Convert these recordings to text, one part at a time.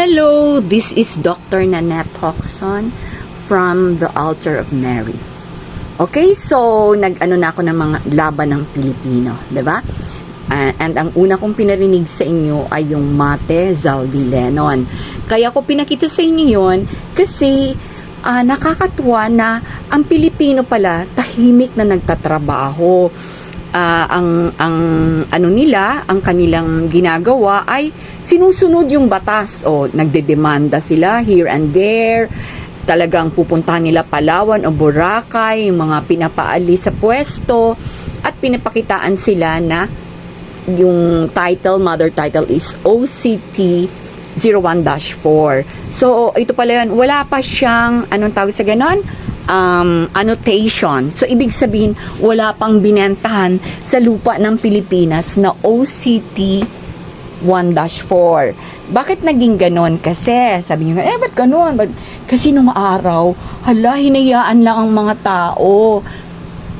Hello, this is Dr. Nanette Hoxon from the Altar of Mary. Okay, so nag-ano na ako ng mga laban ng Pilipino, 'di ba? Ah, and ang una kong pinarinig sa inyo ay yung Mate Zaldi Lennon. Kaya ko pinakita sa inyo yon kasi ah, nakakatuwa na ang Pilipino pala tahimik na nagtatrabaho. Ah, ang ang ano nila, ang kanilang ginagawa ay sinusunod yung batas o nagdedemanda sila here and there. Talagang pupuntahan nila Palawan o Boracay, mga pinapaalis sa pwesto at pinapakitaan sila na yung title, mother title is OCT 01-4. So, ito pala yun. Wala pa siyang, anong tawag sa ganon? Um, annotation. So, ibig sabihin, wala pang binentahan sa lupa ng Pilipinas na OCT 1-4. Bakit naging ganon? Kasi, sabi niyo, eh, ba't ganon? Ba't? Kasi nung araw, hala, hinayaan lang ang mga tao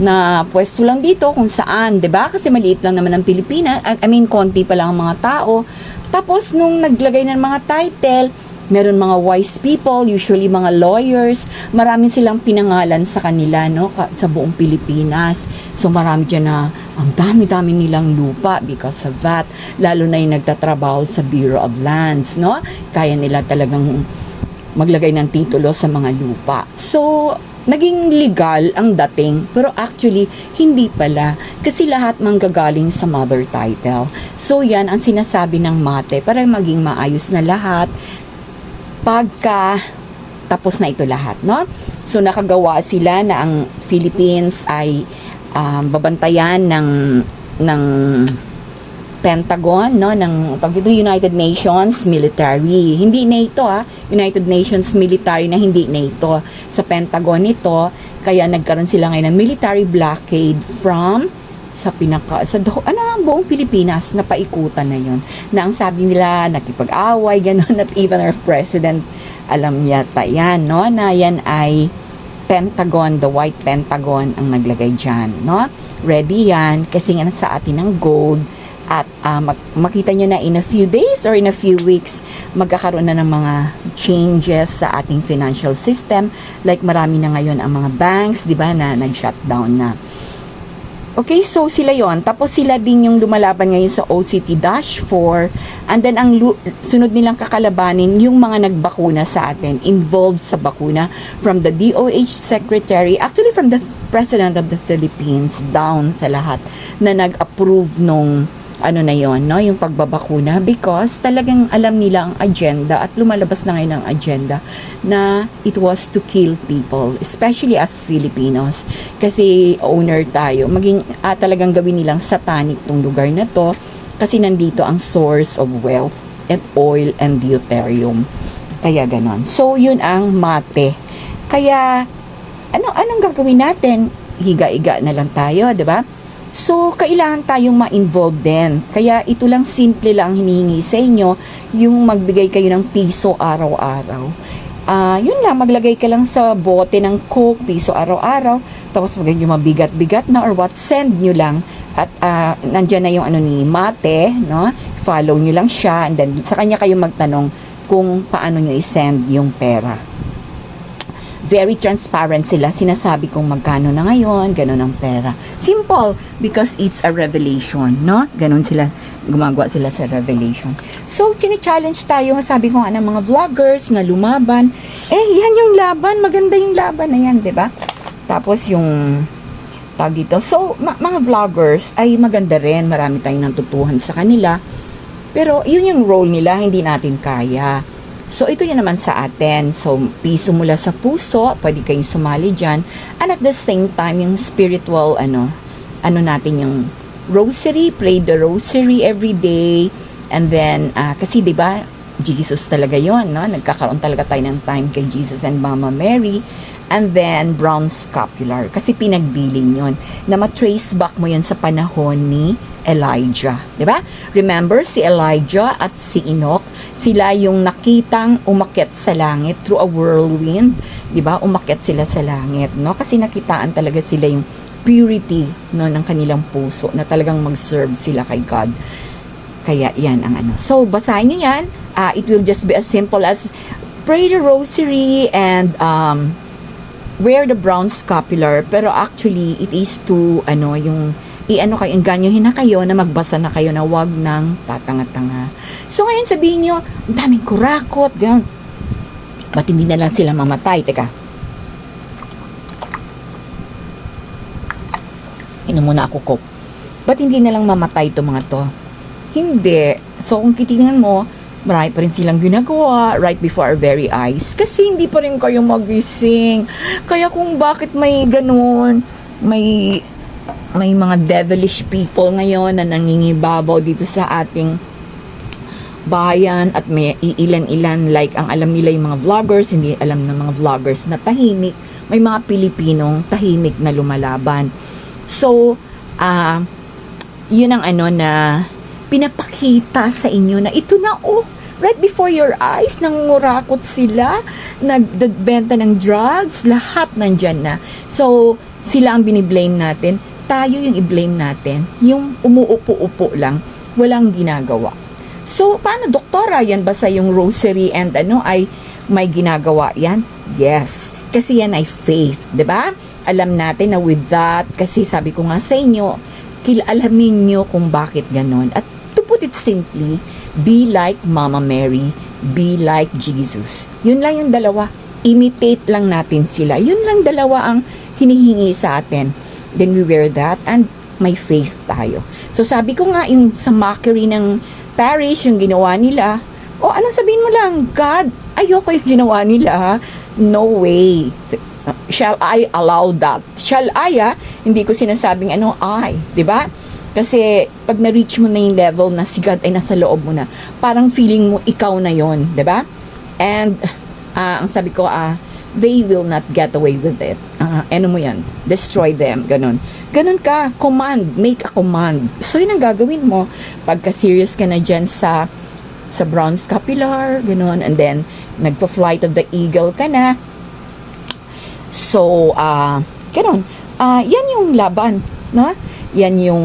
na pwesto lang dito kung saan, 'di ba? Kasi maliit lang naman ang Pilipinas. I mean, konti pa lang ang mga tao. Tapos nung naglagay ng mga title, meron mga wise people, usually mga lawyers, marami silang pinangalan sa kanila, no, sa buong Pilipinas. So marami dyan na ang dami-dami nilang lupa because of that. Lalo na yung nagtatrabaho sa Bureau of Lands, no? Kaya nila talagang maglagay ng titulo sa mga lupa. So, naging legal ang dating, pero actually, hindi pala. Kasi lahat manggagaling sa mother title. So, yan ang sinasabi ng mate para maging maayos na lahat pagka tapos na ito lahat, no? So, nakagawa sila na ang Philippines ay um, babantayan ng ng Pentagon, no, ng tawag United Nations Military. Hindi NATO, ah. United Nations Military na hindi NATO. Sa Pentagon ito, kaya nagkaroon sila ngayon ng military blockade from sa pinaka sa do, ano ang buong Pilipinas na paikutan na yon na ang sabi nila nakipag-away ganun at even our president alam yata yan no na yan ay Pentagon, the white Pentagon ang naglagay dyan, no? Ready yan, kasi nga sa atin ng gold, at ah, mak- makita nyo na in a few days or in a few weeks, magkakaroon na ng mga changes sa ating financial system. Like marami na ngayon ang mga banks, di ba, na nag-shutdown na. Okay, so sila yon. Tapos sila din yung lumalaban ngayon sa OCT-4. And then ang sunod nilang kakalabanin yung mga nagbakuna sa atin, involved sa bakuna from the DOH Secretary, actually from the President of the Philippines down sa lahat na nag-approve nung ano na yon no? Yung pagbabakuna. Because talagang alam nila ang agenda at lumalabas na ngayon ang agenda na it was to kill people especially as Filipinos. Kasi owner tayo maging ah, talagang gawin nilang satanic tong lugar na to kasi nandito ang source of wealth and oil and deuterium. Kaya ganon. So yun ang mate. Kaya ano anong gagawin natin? Higa-iga na lang tayo 'di ba So, kailangan tayong ma-involve din. Kaya ito lang simple lang hinihingi sa inyo, yung magbigay kayo ng piso araw-araw. Ah, yun lang, maglagay ka lang sa bote ng coke, piso araw-araw, tapos wag yung mabigat-bigat na or what, send nyo lang. At ah, nandyan na yung ano ni Mate, no? Follow nyo lang siya, and then sa kanya kayo magtanong kung paano nyo i-send yung pera very transparent sila. Sinasabi kong magkano na ngayon, ganun ang pera. Simple, because it's a revelation, no? Ganun sila, gumagawa sila sa revelation. So, chine-challenge tayo, sabi ko nga ng mga vloggers na lumaban. Eh, yan yung laban, maganda yung laban na yan, ba? Tapos yung tag dito. So, ma- mga vloggers ay maganda rin. Marami tayong natutuhan sa kanila. Pero, yun yung role nila, hindi natin kaya. So, ito yan naman sa atin. So, piso mula sa puso, pwede kayong sumali dyan. And at the same time, yung spiritual, ano, ano natin yung rosary, pray the rosary every day. And then, ah, kasi 'di ba Jesus talaga yon no? Nagkakaroon talaga tayo ng time kay Jesus and Mama Mary. And then, brown scapular. Kasi pinagbiling yon Na matrace back mo yon sa panahon ni Elijah. 'di ba? Remember, si Elijah at si Enoch, sila yung nakitang umakyat sa langit through a whirlwind. 'di ba? Umakyat sila sa langit, no? Kasi nakitaan talaga sila yung purity no ng kanilang puso na talagang mag-serve sila kay God. Kaya yan ang ano. So, basahin niyo yan. Ah, it will just be as simple as pray the rosary and um, wear the brown scapular. Pero actually, it is to, ano, yung, i-ano kayo, inganyohin na kayo na magbasa na kayo na wag ng tatanga-tanga. So, ngayon sabihin nyo, ang daming kurakot, ganyan. Ba't hindi na lang sila mamatay? Teka. Inom muna ako coke. Ba't hindi na lang mamatay itong mga to? Hindi. So, kung titingnan mo, marami pa rin silang ginagawa right before our very eyes. Kasi hindi pa rin kayo magising. Kaya kung bakit may ganun, may may mga devilish people ngayon na nangingibabaw dito sa ating bayan at may iilan-ilan like ang alam nila yung mga vloggers, hindi alam ng mga vloggers na tahimik. May mga Pilipinong tahimik na lumalaban. So, ah yun ang ano na pinapakita sa inyo na ito na oh, right before your eyes, nangungurakot sila, nagbenta ng drugs, lahat nandyan na. So, sila ang biniblame natin, tayo yung i-blame natin, yung umuupo-upo lang, walang ginagawa. So, paano doktora yan ba sa yung rosary and ano ay may ginagawa yan? Yes. Kasi yan ay faith, 'di ba? Alam natin na with that, kasi sabi ko nga sa inyo, kilalamin nyo kung bakit ganon. At to put it simply, be like Mama Mary, be like Jesus. Yun lang yung dalawa. Imitate lang natin sila. Yun lang dalawa ang hinihingi sa atin. Then we wear that and may faith tayo. So sabi ko nga yung sa mockery ng parish, yung ginawa nila, o anong sabihin mo lang, God, ayoko yung ginawa nila. No way. Shall I allow that? Shall I ha? Hindi ko sinasabing ano I, 'di ba? Kasi pag na-reach mo na yung level na si God ay nasa loob mo na, parang feeling mo ikaw na yon, 'di ba? And ah, ang sabi ko ah, they will not get away with it. Ah, ano mo yan? Destroy them, ganun. Ganun ka, command, make a command. So yun ang gagawin mo. Pagka serious ka na dyan sa sa bronze scapular, ganun, and then nagpa-flight of the eagle ka na. So, ah, ganun. Ah, yan yung laban, no? Yan yung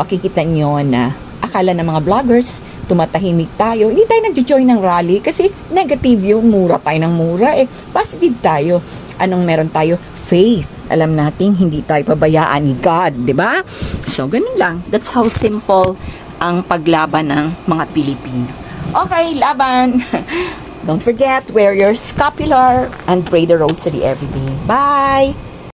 makikita nyo na akala ng mga vloggers, tumatahimik tayo. Hindi tayo nag-join ng rally kasi negative yung mura tayo ng mura. Eh, positive tayo. Anong meron tayo? Faith. Alam nating hindi tayo pabayaan ni God, di ba? So, ganun lang. That's how simple ang paglaban ng mga Pilipino. Okay, laban! Don't forget, wear your scapular and pray the rosary every day. Bye!